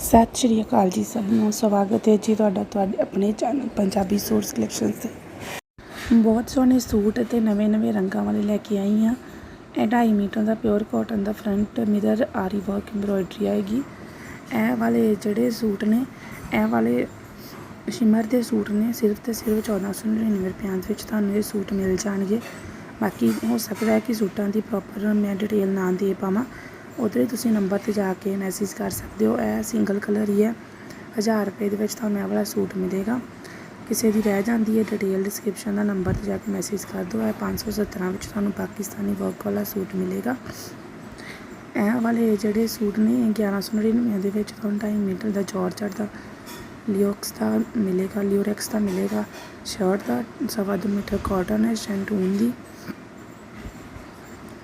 ਸਤਿ ਸ਼੍ਰੀ ਅਕਾਲ ਜੀ ਸਭ ਨੂੰ, ਸਵਾਗਤ ਹੈ ਜੀ ਤੁਹਾਡਾ, ਤੁਹਾਡੇ ਆਪਣੇ ਚੈਨਲ ਪੰਜਾਬੀ ਸੂਟ ਕਲੈਕਸ਼ਨਸ ਤੇ। ਬਹੁਤ ਸੋਹਣੇ ਸੂਟ ਅਤੇ ਨਵੇਂ-ਨਵੇਂ ਰੰਗਾਂ ਵਾਲੇ ਲੈ ਕੇ ਆਈ ਹਾਂ। ਇਹ 2.5 ਮੀਟਰ ਦਾ ਪਿਓਰ ਕਾਟਨ ਦਾ front mirror aari work embroidery ਆਏਗੀ। ਇਹ ਵਾਲੇ ਜਿਹੜੇ ਸੂਟ ਨੇ, ਇਹ ਵਾਲੇ ਸ਼ਿਮਰ ਦੇ ਸੂਟ ਨੇ, ਸਿਰਫ ਤੇ ਸਿਰਫ 1499 ਰੁਪਈਆਂ ਦੇ ਵਿੱਚ ਤੁਹਾਨੂੰ ਇਹ ਸੂਟ ਮਿਲ ਜਾਣਗੇ। ਬਾਕੀ ਹੋ ਸਕਦਾ ਹੈ ਕਿ ਸੂਟਾਂ ਦੀ ਪ੍ਰੋਪਰ ਮੈਂ ਡਿਟੇਲ ਨਾ ਦੇ ਪਾਵਾਂ। ਉੱਧਰ ਹੀ ਤੁਸੀਂ ਨੰਬਰ ਤੇ ਜਾ ਕੇ ਮੈਸੇਜ ਕਰ ਸਕਦੇ ਹੋ। ਇਹ ਸਿੰਗਲ ਕਲਰ ਹੀ ਹੈ। 1000 ਰੁਪਏ ਦੇ ਵਿੱਚ ਤੁਹਾਨੂੰ ਇਹ ਵਾਲਾ ਸੂਟ ਮਿਲੇਗਾ। ਕਿਸੇ ਦੀ ਰਹਿ ਜਾਂਦੀ ਹੈ ਡਿਟੇਲ ਡਿਸਕ੍ਰਿਪਸ਼ਨ ਦਾ ਨੰਬਰ ਤੇ ਜਾ ਕੇ ਮੈਸੇਜ ਕਰ ਦਿਓ। ਇਹ 517 ਵਿੱਚ ਤੁਹਾਨੂੰ ਪਾਕਿਸਤਾਨੀ ਵਰਕ ਵਾਲਾ ਸੂਟ ਮਿਲੇਗਾ। ਇਹ ਵਾਲੇ ਜਿਹੜੇ ਸੂਟ ਨੇ 1199 ਦੇ ਵਿੱਚ ਤੁਹਾਨੂੰ 2.5 ਮੀਟਰ ਦਾ ਜਾਰਜਟ ਦਾ, ਲਿਓਕਸ ਦਾ ਮਿਲੇਗਾ, ਲਿਓਰੈਕਸ ਦਾ ਮਿਲੇਗਾ, ਸ਼ਰਟ ਦਾ, ਸਵਾ ਦੋ ਮੀਟਰ ਕਾਟਨ ਹੈ, ਸ਼ੈਂਟੂਨ ਦੀ।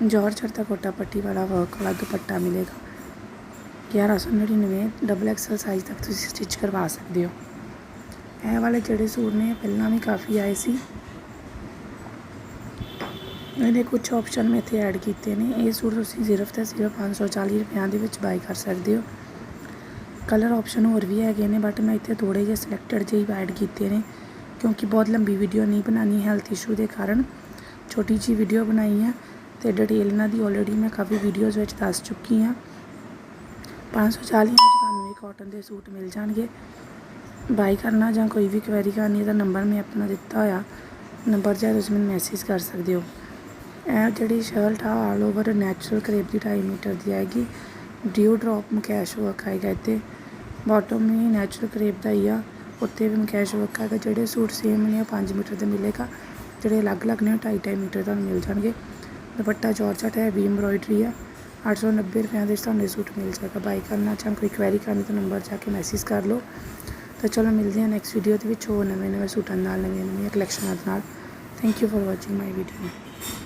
ਜਾਰਜਟ ਦਾ ਕੋਟਾ ਪੱਟੀ ਵਾਲਾ ਵਰਕ ਵਾਲਾ ਪੱਟਾ ਮਿਲੇਗਾ। 1199 ਡਬਲ ਐਕਸਲ ਸਾਈਜ਼ ਤੱਕ ਤੁਸੀਂ ਸਟਿਚ ਕਰਵਾ ਸਕਦੇ ਹੋ। ਇਹ ਵਾਲੇ ਜਿਹੜੇ ਸੂਟ ਨੇ ਪਹਿਲਾਂ ਵੀ ਕਾਫੀ ਆਏ ਸੀ। ਇਹਦੇ ਕੁਝ ਆਪਸ਼ਨ ਮੈਂ ਇੱਥੇ ਐਡ ਕੀਤੇ ਨੇ। ਇਹ ਸੂਟ ਤੁਸੀਂ ਸਿਰਫ ਤੇ ਸਿਰਫ 540 ਰੁਪਈਆਂ ਦੇ ਵਿੱਚ ਬਾਈ ਕਰ ਸਕਦੇ ਹੋ। ਕਲਰ ਆਪਸ਼ਨ ਹੋਰ ਵੀ ਹੈਗੇ ਨੇ ਬਟ ਮੈਂ ਇੱਥੇ ਥੋੜੇ ਜਿਹੇ ਸਿਲੈਕਟਡ ਜਿਹੇ ਐਡ ਕੀਤੇ ਨੇ, ਕਿਉਂਕਿ ਬਹੁਤ ਲੰਬੀ ਵੀਡੀਓ ਨਹੀਂ ਬਣਾਣੀ ਹੈਲਥ ਇਸ਼ੂ ਦੇ ਕਾਰਨ। ਛੋਟੀ ਜੀ ਵੀਡੀਓ ਬਣਾਈ ਹੈ ਤੇ ਡਿਟੇਲ ਇਹਨਾਂ ਦੀ ਆਲਰੇਡੀ ਮੈਂ ਕਾਫੀ ਵੀਡੀਓਜ਼ ਵਿੱਚ ਦੱਸ ਚੁੱਕੀ ਹਾਂ। 540 ਵਿੱਚ ਤੁਹਾਨੂੰ ਇਹ ਕਾਟਨ ਦੇ ਸੂਟ ਮਿਲ ਜਾਣਗੇ। ਬਾਈ ਕਰਨਾ ਜਾਂ ਕੋਈ ਵੀ ਕੁਐਰੀ ਕਰਨੀ ਹੈ ਨੰਬਰ ਮੈਂ ਆਪਣਾ ਦਿੱਤਾ ਹੋਇਆ। ਨੰਬਰ ਜਾਂ ਤੁਸੀਂ ਮੈਨੂੰ ਮੈਸੇਜ ਕਰ ਸਕਦੇ ਹੋ। ਇਹ ਜਿਹੜੀ ਸ਼ਰਟ ਆ ਆਲ ਓਵਰ ਨੈਚੁਰਲ ਕਰੇਪ ਦੀ 2.5 ਮੀਟਰ ਦੀ ਆਏਗੀ। ਡਿਊ ਡ੍ਰੌਪ ਮਕੈਸ਼ ਵਰਕ ਆਏਗਾ ਇੱਥੇ। ਬਾਟਮ ਵੀ ਨੈਚੁਰਲ ਕਰੇਪ ਦਾ ਹੀ ਆ। ਉੱਤੇ ਵੀ ਮਕੈਸ਼ ਵਰਕ ਆਏਗਾ। ਜਿਹੜੇ ਸੂਟ ਸੇਮ ਨੇ, ਉਹ 5 ਮੀਟਰ ਦੇ ਮਿਲੇਗਾ। ਜਿਹੜੇ ਅਲੱਗ-ਅਲੱਗ ਨੇ, ਉਹ 2.5 ਮੀਟਰ ਤੁਹਾਨੂੰ ਮਿਲ ਜਾਣਗੇ। ਦੁਪੱਟਾ ਜਾਰਜਟ ਹੈ, ਵੀ ਐਮਬ੍ਰੋਇਡਰੀ ਆ 890 ਰੁਪਏ ਦੇ ਵਿੱਚ ਤੁਹਾਨੂੰ ਇਹ ਸੂਟ ਮਿਲ ਜਾਏਗਾ। ਬਾਈ ਕਰਨਾ ਚਾਹਾਂ ਕੋਈ ਕੁਐਰੀ ਕਰਨੀ ਤਾਂ ਨੰਬਰ ਜਾ ਕੇ ਮੈਸੇਜ ਕਰ ਲਓ। ਤਾਂ ਚਲੋ ਮਿਲਦੇ ਹਾਂ ਨੈਕਸਟ ਵੀਡੀਓ ਦੇ ਵਿੱਚ। ਹੋਰ ਨਵੇਂ ਨਵੇਂ ਸੂਟਾਂ ਨਾਲ ਨਵੀਆਂ ਨਵੀਆਂ ਕਲੈਕਸ਼ਨਾਂ ਦੇ ਨਾਲ। Thank you for watching my video